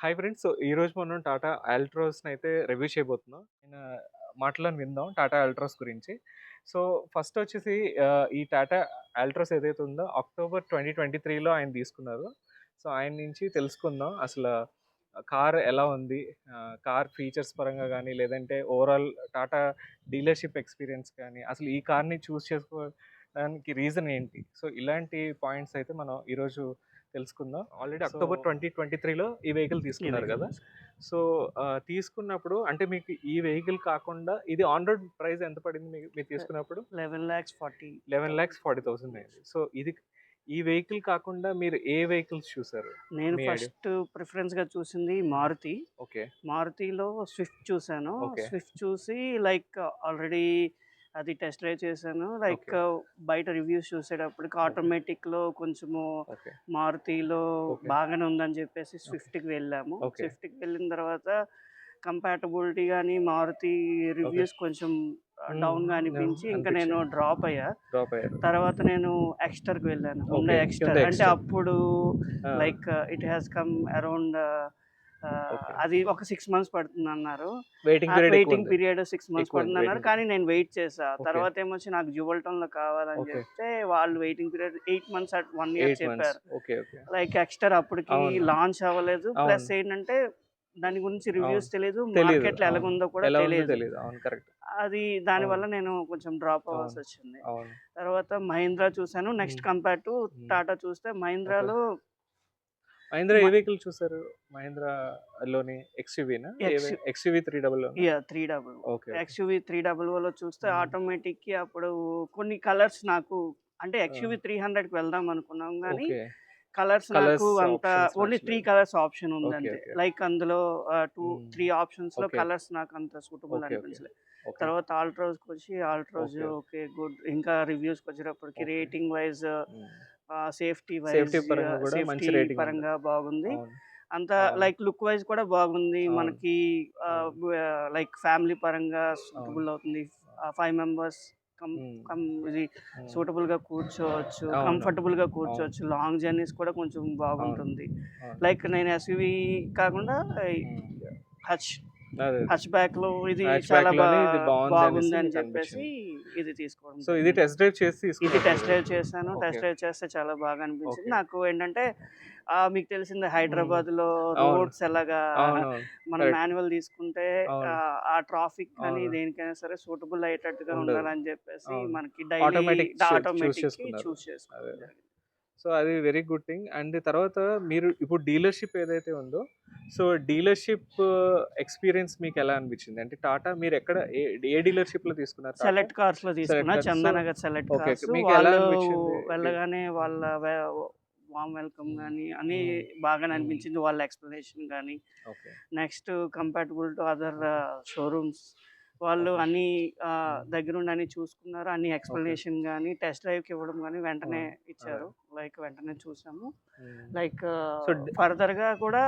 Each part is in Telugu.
Hi friends. సో ఈ రోజు మనం టాటా అల్ట్రోస్ని అయితే రివ్యూ చేయబోతున్నాం. నేను మాటలను విందాం టాటా అల్ట్రోస్ గురించి. సో ఫస్ట్ వచ్చేసి ఈ టాటా అల్ట్రోస్ ఏదైతే ఉందో అక్టోబర్ ట్వంటీ ట్వంటీ త్రీలో ఆయన తీసుకున్నారు. సో ఆయన నుంచి తెలుసుకుందాం అసలు కార్ ఎలా ఉంది? కార్ ఫీచర్స్ పరంగా కానీ లేదంటే ఓవరాల్ టాటా డీలర్షిప్ ఎక్స్పీరియన్స్ కానీ అసలు ఈ కార్ని చూస్ చేసుకోవడానికి రీజన్ ఏంటి? సో ఇలాంటి పాయింట్స్ అయితే మనం ఈరోజు తెలుసుకుందాం. ఆల్రెడీ అక్టోబర్ ట్వంటీ ట్వంటీ త్రీలో ఈ వెహికల్ తీసుకున్నారు కదా? సో తీసుకున్నప్పుడు అంటే మీకు ఈ వెహికల్ కాకుండా ఇది ఆన్ రోడ్ ప్రైస్ ఎంత పడింది మీరు తీసుకున్నప్పుడు? Eleven lakhs forty. Eleven lakhs forty thousand అయింది. సో ఇది ఈ వెహికల్ కాకుండా మీరు ఏ వెహికల్స్ చూసారు? నేను. ఫస్ట్ ప్రిఫరెన్స్గా చూసింది మారుతి. ఓకే. మారుతిలో స్విఫ్ట్ చూసాను. స్విఫ్ట్ చూసి లైక్ ఆల్రెడీ అది టెస్ట్ డ్రైవ్ చేశాను. లైక్ బయట రివ్యూస్ చూసేటప్పటికి ఆటోమేటిక్లో కొంచెము మారుతిలో. బాగానే ఉందని చెప్పేసి స్విఫ్ట్కి వెళ్ళాము. Okay. స్విఫ్ట్కి వెళ్ళిన తర్వాత కంపాటబిలిటీ కానీ మారుతి రివ్యూస్ కొంచెం. డౌన్గా అనిపించి ఇంకా నేను. డ్రాప్ అయ్యా. తర్వాత నేను ఎక్స్టర్కి వెళ్ళాను. ఎక్స్టర్ అంటే. అప్పుడు like it has come around. అది ఒక సిక్స్ మంత్స్ పడుతుంది అన్నారు వెయిటింగ్ పీరియడ్ సిక్స్ మంత్స్ పడుతుంది అన్నారు కానీ నేను వెయిట్ చేసా. తర్వాత ఏమొచ్చి నాకు జువల్టన్లో కావాలని. చెప్తే వాళ్ళు waiting period eight months one year చెప్పారు. లైక్ ఎక్స్టర్ అప్పటికి. లాంచ్ అవ్వలేదు. ప్లస్ ఏంటంటే దాని గురించి రివ్యూస్ తెలియదు మార్కెట్ కూడా ఎలా ఉందో తెలియదు తెలియదు అది దాని వల్ల నేను కొంచెం డ్రాప్ అవ్వాల్సి. వచ్చింది. తర్వాత మహీంద్రా చూసాను నెక్స్ట్. కంపేర్ టు టాటా చూస్తే మహీంద్రాలో మహేంద్ర ఏ వెహికల్ చూసారు మహేంద్ర లోని ఎక్స్యూవీనా XUV three double yeah three double okay XUV three డబుల్లో చూస్తే. ఆటోమేటిక్కి అప్పుడు కొన్ని కలర్స్ నాకు అంటే ఎక్స్యూవీ త్రీ హండ్రెడ్కి వెళ్దాం అనుకున్నాం కానీ కలర్స్ నాకు అంత ఓన్లీ త్రీ. కలర్స్ ఆప్షన్ ఉంది Okay, అంతే okay. లైక్ అందులో టూ. త్రీ ఆప్షన్స్లో. కలర్స్ నాకు అంత సూటబుల్. అనిపించలేదు తర్వాత ఆల్ట్రోజ్కి వచ్చి ఆల్ట్రోజ్. ఓకే గుడ్ ఇంకా రివ్యూస్ వచ్చేటప్పటికి. Rating wise safety wise Safety పరంగా కూడా మంచి సేఫ్టీ. పరంగా బాగుంది అంత. లైక్ లుక్ వైజ్ కూడా బాగుంది. మనకి లైక్ ఫ్యామిలీ పరంగా సూటబుల్ అవుతుంది ఫైవ్ మెంబర్స్ ఇది. సూటబుల్గా కూర్చోవచ్చు. కంఫర్టబుల్గా కూర్చోవచ్చు లాంగ్ జర్నీస్ కూడా కొంచెం బాగుంటుంది. లైక్ నేను ఎస్యూవి కాకుండా. హచ్ హచ్ బ్యాక్లో ఇది చాలా బాగుంది అని చెప్పేసి ఇది తీసుకోవడం సో ఇది. టెస్ట్ డ్రైవ్ చేసి ఇది టెస్ట్ డ్రైవ్ చేశాను. టెస్ట్ డ్రైవ్ చేస్తే చాలా బాగా అనిపించింది. నాకు ఏంటంటే ఆ, మీకు తెలిసిందే హైదరాబాద్లో. రోడ్స్ ఎలాగా మనం. మాన్యువల్ తీసుకుంటే. ఆ, ట్రాఫిక్ కానీ. దేనికైనా సరే సూటబుల్ అయ్యేటట్టుగా. ఉండాలని చెప్పేసి. మనకి డైలీ ఆటోమేటిక్. చూస్. జరిగింది. సో అది వెరీ గుడ్ థింగ్ అండ్ తర్వాత మీరు ఇప్పుడు డీలర్షిప్ ఏదైతే ఉందో సో డీలర్షిప్ ఎక్స్పీరియన్స్ మీకు ఎలా అనిపించింది అంటే టాటా మీరు ఎక్కడ ఏ- డీలర్షిప్లో తీసుకున్నారు? సెలెక్ట్ కార్స్లో తీసుకున్నా. చందానగర్ సెలెక్ట్ కార్స్ మీకు ఎలా వాళ్ళు? వెళ్ళగానే వాళ్ళ వామ్ వెల్కమ్. కానీ. బాగానే Hmm. అనిపించింది వాళ్ళ ఎక్స్ప్లెనేషన్ కానీ next compatible to other showrooms వాళ్ళు. అన్ని. దగ్గరుండి అన్ని చూసుకున్నారు అన్ని ఎక్స్ప్లెనేషన్ కానీ టెస్ట్ డ్రైవ్కి ఇవ్వడం కానీ వెంటనే ఇచ్చారు లైక్ వెంటనే చూసాము. లైక్ ఫర్దర్గా కూడా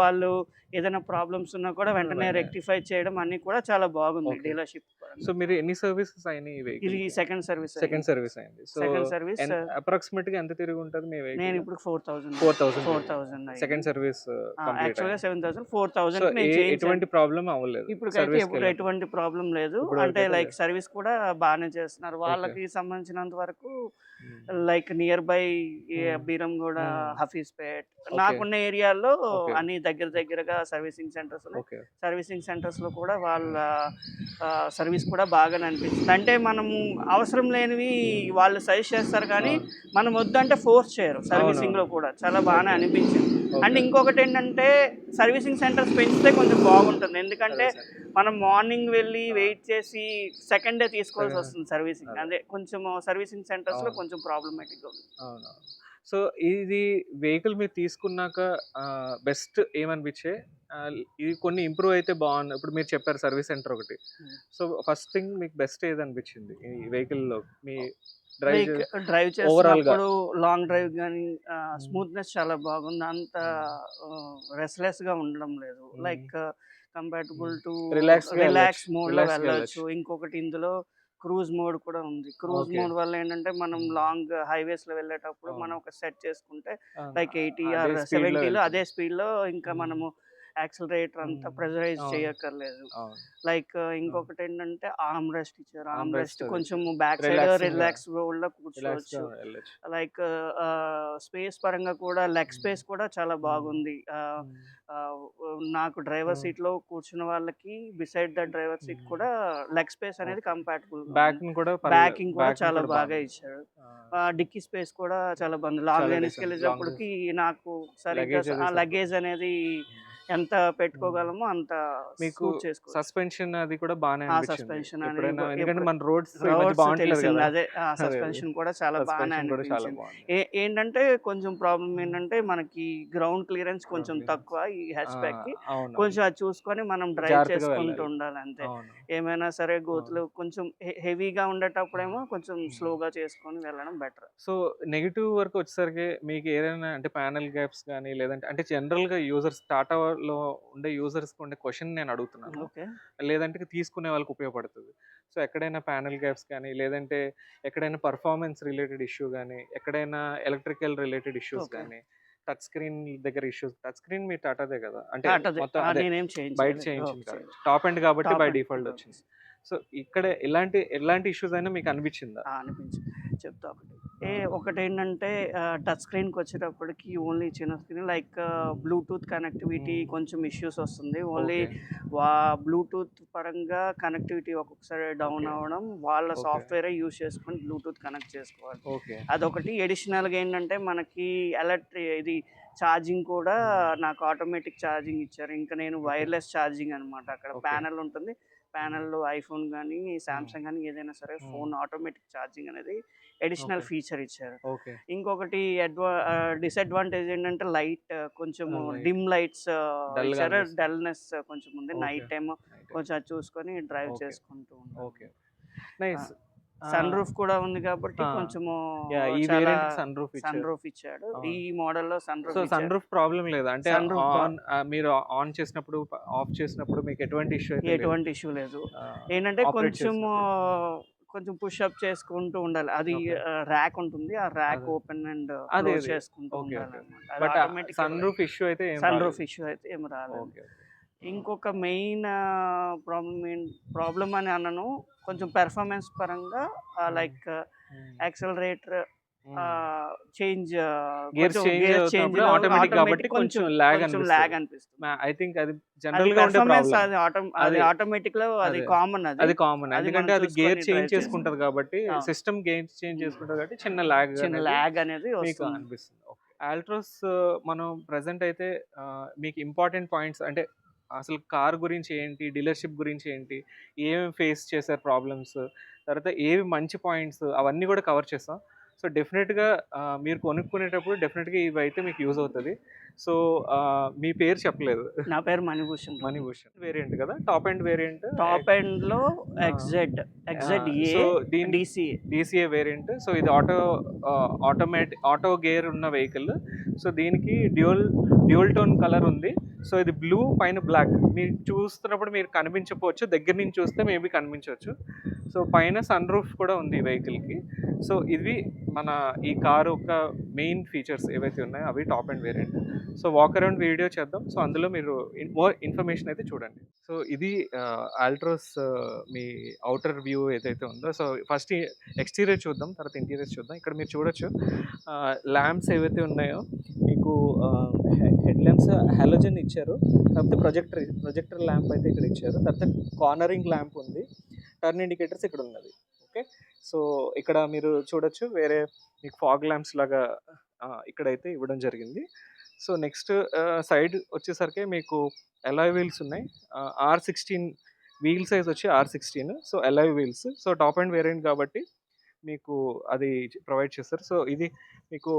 వాళ్ళు ఏదైనా ప్రాబ్లమ్స్ ఉన్నా కూడా వెంటనే. రెక్టిఫై చేయడం అన్ని కూడా చాలా బాగుంది. డీలర్షిప్ సో మీరు ఎన్ని సర్వీసెస్ అయినాయి ఇది సెకండ్ సర్వీస్ సెకండ్ సర్వీస్ అయింది. సో సెకండ్ సర్వీస్ అప్రాక్సిమేట్గా ఎంత తిరిగి ఉంటుంది మీ నేను వెహికల్ ఇప్పుడు four thousand four thousand four thousand second service complete యాక్చువల్గా seven thousand four so thousand నేను ఎటువంటి ప్రాబ్లం అవ్వలేదు. ఇప్పుడు. ఎటువంటి ప్రాబ్లం లేదు. అంటే లైక్. సర్వీస్ కూడా బాగానే చేస్తున్నారు. వాళ్ళకి సంబంధించినంత వరకు. Like near by. Beeramguda. Hafeezpet. నాకున్న ఏరియాలో. అన్ని దగ్గర దగ్గరగా సర్వీసింగ్ సెంటర్స్ సర్వీసింగ్ సెంటర్స్లో కూడా వాళ్ళ సర్వీస్ కూడా బాగానే అనిపించింది అంటే మనం అవసరం లేనివి వాళ్ళు సజెస్ట్ చేస్తారు కానీ మనం వద్దంటే ఫోర్స్ చేయరు సర్వీసింగ్లో కూడా. చాలా బాగానే అనిపించింది. అండ్ ఇంకొకటి ఏంటంటే సర్వీసింగ్ సెంటర్స్ పెంచితే కొంచెం బాగుంటుంది. ఎందుకంటే మనం మార్నింగ్ వెళ్ళి వెయిట్ చేసి సెకండ్ డే తీసుకోవాల్సి వస్తుంది సర్వీసింగ్. అదే. కొంచెం సర్వీసింగ్ సెంటర్స్లో. కొంచెం ప్రాబ్లమేటిక్ ఉంది. సో ఇది వెహికల్ మీరు తీసుకున్నాక బెస్ట్ ఏమనిపించే? ఇది కొన్ని ఇంప్రూవ్ అయితే బాగుంది ఇప్పుడు మీరు చెప్పారు సర్వీస్ సెంటర్ ఒకటి. సో ఫస్ట్ థింగ్ మీకు బెస్ట్ ఏది అనిపించింది ఈ వెహికల్లో మీ డ్రైవ్ డ్రైవ్. చేసినప్పుడు లాంగ్ డ్రైవ్ కానీ స్మూత్నెస్ చాలా బాగుంది అంత రెస్లెస్గా ఉండడం లేదు. లైక్ కంపాటబుల్ టు రిలాక్స్ వెళ్ళొచ్చు. మోడ్లో వెళ్ళొచ్చు ఇంకొకటి ఇందులో క్రూజ్ మోడ్ కూడా ఉంది క్రూజ్. మోడ్ వల్ల ఏంటంటే మనం. లాంగ్ హైవేస్లో వెళ్ళేటప్పుడు. మనం ఒక సెట్ చేసుకుంటే లైక్ ఎయిటీ ఆర్ సెవెంటీలో. అదే స్పీడ్లో ఇంకా. మనము యాక్సిలరేటర్ అంతా. ప్రెజరైజ్. చేయక్కర్లేదు. లైక్ ఇంకొకటి ఏంటంటే ఆర్మ్ రెస్ట్ ఇచ్చారు ఆర్మ్ రెస్ట్. కొంచెం బ్యాక్ సైడ్. రిలాక్స్ Relax కూర్చోవచ్చు. లైక్ స్పేస్ పరంగా కూడా లెగ్. స్పేస్ కూడా చాలా బాగుంది నాకు డ్రైవర్. సీట్లో కూర్చున్న వాళ్ళకి బిసైడ్ ద డ్రైవర్ సీట్. కూడా లెగ్ స్పేస్ అనేది. కంపాటబుల్ బ్యాక్ని కూడా. బ్యాకింగ్ కూడా చాలా కూడా బాగా. ఇచ్చాడు డిక్కీ స్పేస్ కూడా చాలా బాగుంది లాంగ్ జర్నీస్కి. వెళ్ళేటప్పటికి నాకు సరిగ్గా లగేజ్ అనేది ఎంత పెట్టుకోగలమో అంత మీకు సస్పెన్షన్ అది కూడా బాగానే ఇప్పుడు- ఎందుకంటే మన రోడ్స్ అదే. సస్పెన్షన్ కూడా చాలా బాగానే సస్పెన్షన్ అనిపించింది. ఏంటంటే కొంచెం ప్రాబ్లం ఏంటంటే మనకి గ్రౌండ్ క్లియరెన్స్ కొంచెం. తక్కువ ఈ హ్యాచ్ బ్యాక్కి కొంచెం అది చూసుకొని మనం డ్రైవ్ చేసుకుంటూ. ఉండాలి అంతే. ఏమైనా సరే గోతులు కొంచెం హెవీగా ఉండేటప్పుడేమో కొంచెం. స్లోగా చేసుకొని వెళ్ళడం బెటర్. సో నెగిటివ్ వరకు వచ్చేసరికి మీకు ఏదైనా అంటే ప్యానల్ గ్యాప్స్ కానీ లేదంటే అంటే జనరల్గా యూజర్స్ టాటాలో ఉండే యూజర్స్ ఉండే క్వశ్చన్ నేను అడుగుతున్నాను. లేదంటే తీసుకునే వాళ్ళకి ఉపయోగపడుతుంది. సో ఎక్కడైనా ప్యానల్ గ్యాప్స్ కానీ లేదంటే ఎక్కడైనా పర్ఫార్మెన్స్ రిలేటెడ్ ఇష్యూ కానీ ఎక్కడైనా ఎలక్ట్రికల్ రిలేటెడ్ ఇష్యూస్. కానీ టచ్ స్క్రీన్ దగ్గర ఇష్యూస్ టచ్ స్క్రీన్ మీ టాటాదే కదా? అంటే. మొత్తం బయట చేయించింది టాప్ అండ్ కాబట్టి బై. డిఫాల్ట్ వచ్చింది. సో ఇక్కడ ఎలాంటి ఎలాంటి ఇష్యూస్ అయినా మీకు అనిపించిందా? అనిపించి చెప్తా ఒకటి. ఏ ఒకటి ఏంటంటే టచ్ స్క్రీన్కి వచ్చేటప్పటికి ఓన్లీ చిన్న స్క్రీన్ లైక్ బ్లూటూత్ కనెక్టివిటీ. కొంచెం ఇష్యూస్ వస్తుంది ఓన్లీ. వా బ్లూటూత్ పరంగా కనెక్టివిటీ ఒక్కొక్కసారి డౌన్. అవ్వడం వాళ్ళ. సాఫ్ట్వేరే యూజ్ చేసుకొని బ్లూటూత్ కనెక్ట్ చేసుకోవాలి అదొకటి అడిషనల్గా ఏంటంటే మనకి ఎలక్ట్రి ఇది ఛార్జింగ్ కూడా. నాకు ఆటోమేటిక్ ఛార్జింగ్ ఇచ్చారు ఇంకా నేను వైర్లెస్ ఛార్జింగ్ అనమాట అక్కడ. ప్యానల్ ఉంటుంది ప్యానల్లో ఐఫోన్ కానీ సామ్సంగ్ కానీ ఏదైనా సరే. ఫోన్ ఆటోమేటిక్ ఛార్జింగ్ అనేది అడిషనల్. ఫీచర్ ఇచ్చారు ఓకే ఇంకొకటి అడ్వా డిసడ్వాంటేజ్ ఏంటంటే లైట్ కొంచెం. డిమ్ లైట్స్ ఇచ్చారు. డల్నెస్ కొంచెం ఉంది. నైట్ టైం కొంచెం చూసుకొని డ్రైవ్. చేసుకుంటూ ఓకే నైస్ సన్ రూఫ్ కూడా ఉంది కాబట్టి. కొంచెము ఈ variant sun roof sun roof ఇచ్చాడు. ఈ మోడల్లో sun so roof sunroof problem లేదా అంటే మీరు ఆన్ చేసినప్పుడు ఆఫ్ చేసినప్పుడు మీకు ఎటువంటి ఇష్యూ. ఎటువంటి ఇష్యూ లేదు ఏంటంటే operate కొంచెం పుష్ అప్ చేసుకుంటూ ఉండాలి అది. ర్యాక్ ఉంటుంది ఆ ర్యాక్. ఓపెన్ అండ్ అదే. చేసుకుంటూ ఉండాలి సన్ రూఫ్ ఇష్యూ అయితే సన్. రూఫ్ ఇష్యూ అయితే ఏం రాలేదు ఇంకొక మెయిన్ ప్రాబ్లమ్ ప్రాబ్లమ్ అని అన్నను కొంచెం పెర్ఫార్మెన్స్ పరంగా. లైక్ యాక్సలరేటర్ చేంజ్ change అవుతున్నప్పుడు automatic కాబట్టి కొంచెం అనిపిస్తుంది. లాగ్ అనిపిస్తుంది. ఐ థింక్ అది జనరల్గా ప్రాబ్లం అది ఆటో అది ఆటోమేటిక్లో అది. కామన్ అది. అది కామన్ ఎందుకంటే అది గేర్ చేంజ్ చేసుకుంటది కాబట్టి. సిస్టమ్ గేర్ చేంజ్ చేసుకుంటది కాబట్టి చిన్న లాగ్ చిన్న లాగ్ అనేది అనిపిస్తుంది. ఆల్ట్రోస్ మనం ప్రజెంట్ అయితే మీకు ఇంపార్టెంట్ పాయింట్స్ అంటే అసలు కార్ గురించి ఏంటి? డీలర్షిప్ గురించి ఏంటి? ఏమేమి ఫేస్ చేశారు ప్రాబ్లమ్స్? తర్వాత ఏవి మంచి పాయింట్స్? అవన్నీ కూడా కవర్ చేస్తాం. సో డెఫినెట్గా మీరు కొనుక్కునేటప్పుడు డెఫినెట్గా ఇవి అయితే మీకు యూజ్ అవుతుంది. సో మీ పేరు చెప్పలేదు. నా పేరు మణిభూషణ్. మనీ భూషణ్ వేరియంట్ కదా? టాప్ అండ్ వేరియంట్ టాప్ ఎండ్లో ఎగ్జెడ్ ఎగ్జెడ్ ఏ దీని డిసి. DCA variant. సో ఇది ఆటో ఆటోమేటిక్ ఆటో గేర్ ఉన్న వెహికల్. సో దీనికి డ్యూల్ డ్యూల్ టోన్ కలర్ ఉంది. సో ఇది బ్లూ పైన బ్లాక్. మీరు చూస్తున్నప్పుడు మీరు కనిపించకపోవచ్చు. దగ్గర నుంచి చూస్తే మేబీ కనిపించవచ్చు. సో పైన సన్ రూఫ్ కూడా ఉంది ఈ వెహికల్కి సో ఇది మన ఈ కారు యొక్క మెయిన్ ఫీచర్స్ ఏవైతే ఉన్నాయో అవి top and variant. So walk around video చేద్దాం. సో అందులో మీరు మోర్ ఇన్ఫర్మేషన్ అయితే చూడండి. సో ఇది ఆల్ట్రోస్ మీ అవుటర్ వ్యూ ఏదైతే ఉందో సో ఫస్ట్ ఎక్స్టీరియర్ చూద్దాం తర్వాత ఇంటీరియర్ చూద్దాం. ఇక్కడ మీరు చూడొచ్చు. ల్యాంప్స్ ఏవైతే ఉన్నాయో మీకు హెడ్ ల్యాంప్స్ హాలోజన్ ఇచ్చారు. కాకపోతే ప్రొజెక్టర్ ప్రొజెక్టర్ ల్యాంప్ అయితే ఇక్కడ ఇచ్చారు. తర్వాత కార్నరింగ్ ల్యాంప్ ఉంది. టర్న్ ఇండికేటర్స్ ఇక్కడ ఉన్నది ఓకే? సో ఇక్కడ మీరు చూడొచ్చు. వేరే మీకు ఫాగ్ ల్యాంప్స్ లాగా ఇక్కడైతే ఇవ్వడం జరిగింది. సో నెక్స్ట్ సైడ్ వచ్చేసరికి మీకు ఎలాయ్ వీల్స్ ఉన్నాయి. ఆర్ సిక్స్టీన్ వీల్ సైజ్ వచ్చి R sixteen so alloy wheels so top and variant కాబట్టి మీకు అది ప్రొవైడ్ చేస్తారు. సో ఇది మీకు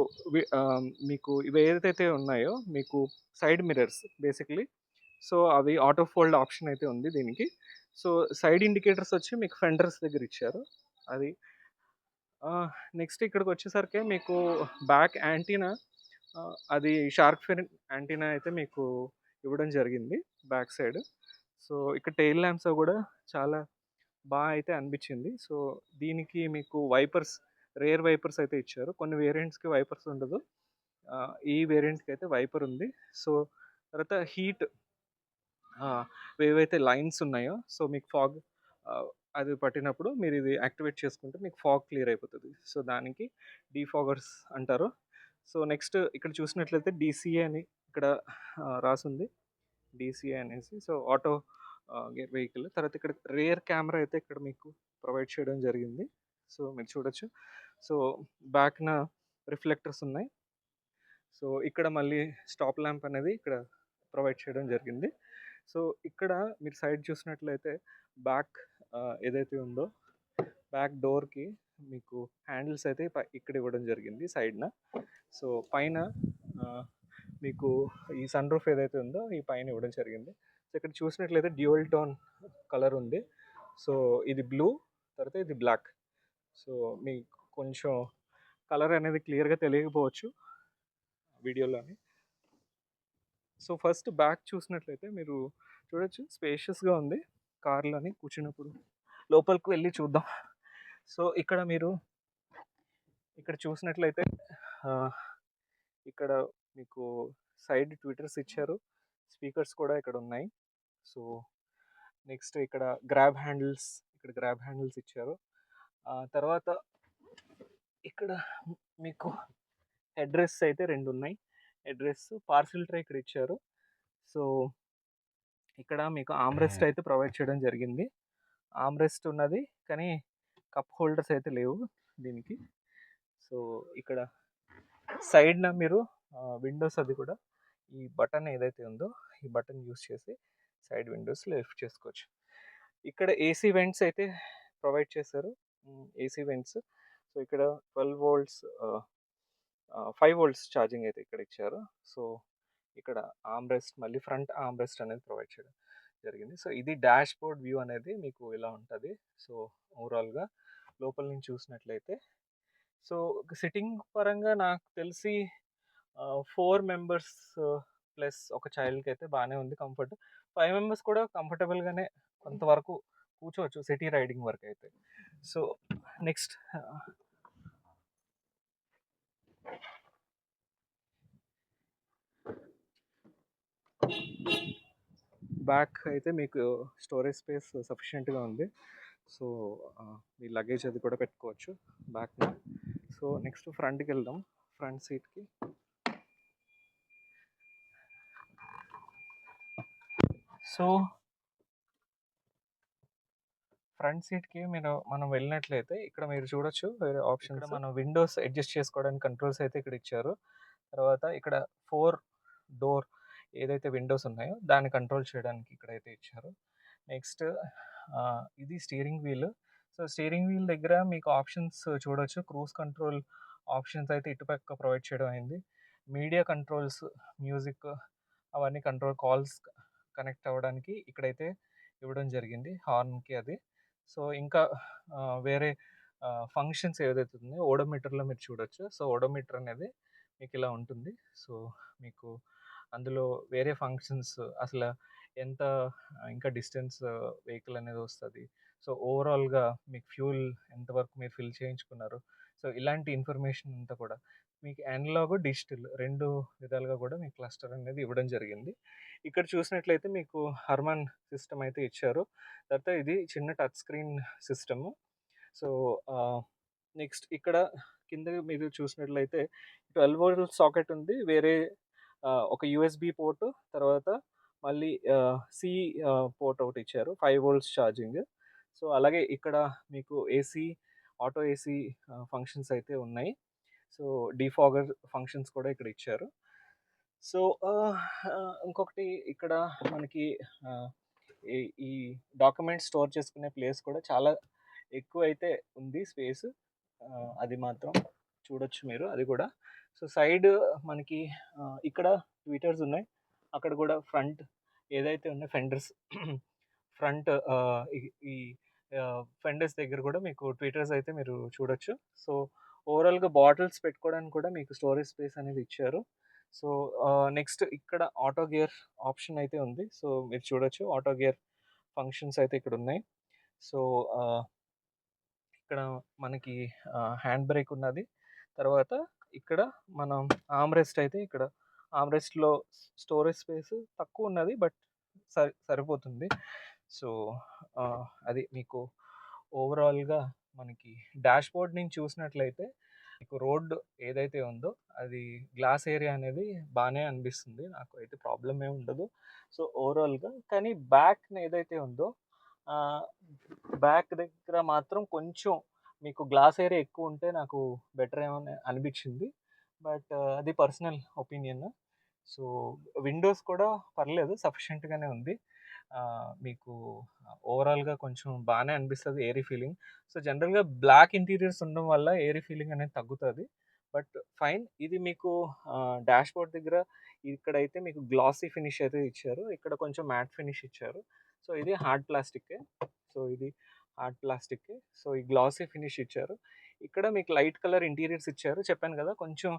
మీకు ఇవి ఏదైతే ఉన్నాయో మీకు సైడ్ మిర్రర్స్ బేసిక్లీ. సో అవి ఆటో ఫోల్డ్ ఆప్షన్ అయితే ఉంది దీనికి. సో సైడ్ ఇండికేటర్స్ వచ్చి మీకు ఫెండర్స్ దగ్గర ఇచ్చారు. అది నెక్స్ట్ ఇక్కడికి వచ్చేసరికి మీకు బ్యాక్ యాంటీనా అది షార్క్ ఫిన్ యాంటీనా అయితే మీకు ఇవ్వడం జరిగింది బ్యాక్ సైడ్. సో ఇక్కడ టెయిల్ ల్యాంప్స్ కూడా చాలా బాగా అయితే అనిపించింది. సో దీనికి మీకు వైపర్స్ రేర్ వైపర్స్ అయితే ఇచ్చారు. కొన్ని వేరియంట్స్కి వైపర్స్ ఉండదు. ఈ వేరియంట్కి అయితే వైపర్ ఉంది. సో తర్వాత హీట్ ఏవైతే లైన్స్ ఉన్నాయో సో మీకు ఫాగ్ అది పట్టినప్పుడు మీరు ఇది యాక్టివేట్ చేసుకుంటే మీకు ఫాగ్ క్లియర్ అయిపోతుంది. సో దానికి డీఫాగర్స్ అంటారు. సో నెక్స్ట్ ఇక్కడ చూసినట్లయితే డీసీఏ అని ఇక్కడ రాసుంది. డీసీఏ అనేసి. So auto vehicle. తర్వాత ఇక్కడ రేర్ కెమెరా అయితే ఇక్కడ మీకు ప్రొవైడ్ చేయడం జరిగింది. సో మీరు చూడొచ్చు. సో బ్యాక్న రిఫ్లెక్టర్స్ ఉన్నాయి. సో ఇక్కడ మళ్ళీ స్టాప్ ల్యాంప్ అనేది ఇక్కడ ప్రొవైడ్ చేయడం జరిగింది. సో ఇక్కడ మీరు సైడ్ చూసినట్లయితే బ్యాక్ ఏదైతే ఉందో బ్యాక్ డోర్కి మీకు హ్యాండిల్స్ అయితే ఇక్కడ ఇవ్వడం జరిగింది సైడ్న. సో పైన మీకు ఈ సన్ రూఫ్ ఏదైతే ఉందో ఈ పైన ఇవ్వడం జరిగింది. ఇక్కడ చూసినట్లయితే డ్యూయల్ టోన్ కలర్ ఉంది. సో ఇది బ్లూ తర్వాత ఇది బ్లాక్. సో మీకు కొంచెం కలర్ అనేది క్లియర్గా తెలియకపోవచ్చు వీడియోలోని. సో ఫస్ట్ బ్యాక్ చూసినట్లయితే మీరు చూడొచ్చు స్పేషియస్గా ఉంది కార్లోని కూర్చున్నప్పుడు. లోపలికి వెళ్ళి చూద్దాం. సో ఇక్కడ మీరు ఇక్కడ చూసినట్లయితే ఇక్కడ మీకు సైడ్ ట్విటర్స్ ఇచ్చారు. స్పీకర్స్ కూడా ఇక్కడ ఉన్నాయి. సో నెక్స్ట్ ఇక్కడ గ్రాబ్ హ్యాండిల్స్ ఇక్కడ గ్రాబ్ హ్యాండిల్స్ ఇచ్చారు. తర్వాత ఇక్కడ మీకు అడ్రస్ అయితే రెండు ఉన్నాయి. అడ్రస్ పార్సిల్ ట్రే ఇక్కడ ఇచ్చారు. సో ఇక్కడ మీకు ఆమ్రెస్ట్ అయితే ప్రొవైడ్ చేయడం జరిగింది. ఆమ్రెస్ట్ ఉన్నది కానీ కప్ హోల్డర్స్ అయితే లేవు దీనికి. సో ఇక్కడ సైడ్న మీరు విండోస్ అది కూడా ఈ బటన్ ఏదైతే ఉందో ఈ బటన్ యూస్ చేసి సైడ్ విండోస్ లిఫ్ట్ చేసుకోవచ్చు. ఇక్కడ ఏసీ వెంట్స్ అయితే ప్రొవైడ్ చేశారు. AC vents. సో ఇక్కడ twelve volts five volts charging అయితే ఇక్కడ ఇచ్చారు. సో ఇక్కడ ఆమ్రెస్ట్ మళ్ళీ ఫ్రంట్ ఆమ్రెస్ట్ అనేది ప్రొవైడ్ చేయడం జరిగింది. సో ఇది డాష్ బోర్డ్ వ్యూ అనేది మీకు ఇలా ఉంటుంది. సో ఓవరాల్గా లోపల నుంచి చూసినట్లయితే. సో సిట్టింగ్ పరంగా నాకు తెలిసి ఫోర్ మెంబర్స్ ప్లస్ ఒక చైల్డ్కి అయితే బాగానే ఉంది కంఫర్ట్. ఫైవ్ మెంబర్స్ కూడా కంఫర్టబుల్గానే కొంతవరకు కూర్చోవచ్చు సిటీ రైడింగ్ వరకు అయితే. సో నెక్స్ట్ బ్యాక్ అయితే మీకు స్టోరేజ్ స్పేస్ సఫిషియెంట్గా ఉంది. సో మీ లగేజ్ అది కూడా పెట్టుకోవచ్చు బ్యాక్ సో నెక్స్ట్ ఫ్రంట్కి వెళ్దాం. ఫ్రంట్ సీట్కి. సో ఫ్రంట్ సీట్కి మీరు మనం వెళ్ళినట్లయితే ఇక్కడ మీరు చూడొచ్చు వేరే ఆప్షన్ మనం విండోస్ అడ్జస్ట్ చేసుకోవడానికి కంట్రోల్స్ అయితే ఇక్కడ ఇచ్చారు. తర్వాత ఇక్కడ ఫోర్ డోర్ ఏదైతే విండోస్ ఉన్నాయో దాన్ని కంట్రోల్ చేయడానికి ఇక్కడైతే ఇచ్చారు. నెక్స్ట్ ఇది steering wheel. So steering wheel దగ్గర మీకు ఆప్షన్స్ చూడొచ్చు. క్రూజ్ కంట్రోల్ ఆప్షన్స్ అయితే ఇటుపక్క ప్రొవైడ్ చేయడం అయింది. మీడియా కంట్రోల్స్ మ్యూజిక్ అవన్నీ కంట్రోల్ కాల్స్ కనెక్ట్ అవ్వడానికి ఇక్కడైతే ఇవ్వడం జరిగింది హార్న్కి అది. సో ఇంకా వేరే ఫంక్షన్స్ ఏదైతే ఉందో ఓడోమీటర్లో మీరు చూడొచ్చు. సో ఓడోమీటర్ అనేది మీకు ఇలా ఉంటుంది. సో మీకు అందులో వేరే ఫంక్షన్స్ అసలు ఎంత ఇంకా డిస్టెన్స్ వెహికల్ అనేది వస్తుంది. సో ఓవరాల్గా మీకు ఫ్యూల్ ఎంతవరకు మీరు ఫిల్ చేయించుకున్నారు సో ఇలాంటి ఇన్ఫర్మేషన్ అంతా కూడా మీకు అనలాగ్ డిజిటల్ రెండు విధాలుగా కూడా మీకు క్లస్టర్ అనేది ఇవ్వడం జరిగింది. ఇక్కడ చూసినట్లయితే మీకు హర్మన్ సిస్టమ్ అయితే ఇచ్చారు. తర్వాత ఇది చిన్న touch screen system. So next ఇక్కడ కింద మీరు చూసినట్లయితే ట్వెల్వ్ వోల్ట్ సాకెట్ ఉంది. వేరే ఒక యూఎస్బి పోర్ట్ తర్వాత మళ్ళీ సి పోర్ట్ ఒకటి ఇచ్చారు ఫైవ్ వోల్ట్స్ ఛార్జింగ్. సో అలాగే ఇక్కడ మీకు ఏసీ ఆటో ఏసీ ఫంక్షన్స్ అయితే ఉన్నాయి. సో డిఫాగర్ ఫంక్షన్స్ కూడా ఇక్కడ ఇచ్చారు. సో ఇంకొకటి ఇక్కడ మనకి ఈ- డాక్యుమెంట్స్ డాక్యుమెంట్ స్టోర్ చేసుకునే ప్లేస్ కూడా చాలా ఎక్కువ అయితే ఉంది స్పేస్. అది మాత్రం చూడొచ్చు మీరు అది కూడా. సో సైడ్ మనకి ఇక్కడ ట్విటర్స్ ఉన్నాయి. అక్కడ కూడా ఫ్రంట్ ఏదైతే ఉన్నాయి ఫెండర్స్ ఫ్రంట్ ఈ ఫెండర్స్ దగ్గర కూడా మీకు ట్విటర్స్ అయితే మీరు చూడొచ్చు. సో ఓవరాల్గా బాటిల్స్ పెట్టుకోవడానికి కూడా మీకు స్టోరేజ్ స్పేస్ అనేది ఇచ్చారు. సో నెక్స్ట్ ఇక్కడ ఆటో గేర్ ఆప్షన్ అయితే ఉంది. సో మీరు చూడొచ్చు ఆటో గేర్ ఫంక్షన్స్ అయితే ఇక్కడ ఉన్నాయి. సో ఇక్కడ మనకి హ్యాండ్ బ్రేక్ ఉన్నది. తర్వాత ఇక్కడ మనం ఆమ్రెస్ట్ అయితే ఇక్కడ ఆమ్రెస్ట్లో స్టోరేజ్ స్పేస్ తక్కువ ఉన్నది బట్ సరి సరిపోతుంది. సో అది మీకు ఓవరాల్గా మనకి డాష్ బోర్డ్ నుంచి చూసినట్లయితే మీకు రోడ్ ఏదైతే ఉందో అది గ్లాస్ ఏరియా అనేది బాగానే అనిపిస్తుంది. నాకు అయితే ప్రాబ్లం ఏమి ఉండదు. సో ఓవరాల్గా కానీ బ్యాక్ ఏదైతే ఉందో బ్యాక్ దగ్గర మాత్రం కొంచెం మీకు గ్లాస్ ఏరియా ఎక్కువ ఉంటే నాకు బెటర్ ఏమో అనిపించింది. బట్ అది పర్సనల్ ఒపీనియన్. సో విండోస్ కూడా పర్లేదు సఫిషియెంట్గానే ఉంది. మీకు ఓవరాల్గా కొంచెం బాగానే అనిపిస్తుంది ఏరీ ఫీలింగ్. సో జనరల్గా బ్లాక్ ఇంటీరియర్స్ ఉండడం వల్ల ఏరీ ఫీలింగ్ అనేది తగ్గుతుంది. బట్ ఫైన్ ఇది మీకు డాష్ బోర్డ్ దగ్గర ఇక్కడైతే మీకు గ్లాసీ ఫినిష్ అయితే ఇచ్చారు. ఇక్కడ కొంచెం మ్యాట్ ఫినిష్ ఇచ్చారు. సో ఇది హార్డ్ ప్లాస్టిక్కే సో ఇది హార్డ్ ప్లాస్టిక్. సో ఈ గ్లాసీ ఫినిష్ ఇచ్చారు. ఇక్కడ మీకు లైట్ కలర్ ఇంటీరియర్స్ ఇచ్చారు. చెప్పాను కదా కొంచెం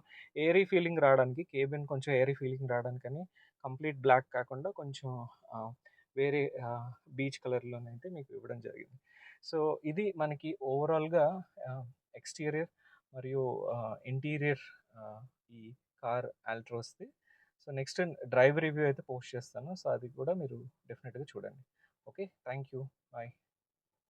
ఏరీ ఫీలింగ్ రావడానికి కేబిన్ కొంచెం ఏరీ ఫీలింగ్ రావడానికని కంప్లీట్ బ్లాక్ కాకుండా కొంచెం వేరే బీచ్ కలర్లోనైతే మీకు ఇవ్వడం జరిగింది. సో ఇది మనకి ఓవరాల్గా ఎక్స్టీరియర్ మరియు ఇంటీరియర్ ఈ కార్ ఆల్ట్రోస్ది సో నెక్స్ట్ డ్రైవ్ రివ్యూ అయితే పోస్ట్ చేస్తాను. సో అది కూడా మీరు డెఫినెట్గా చూడండి. ఓకే? Thank you bye.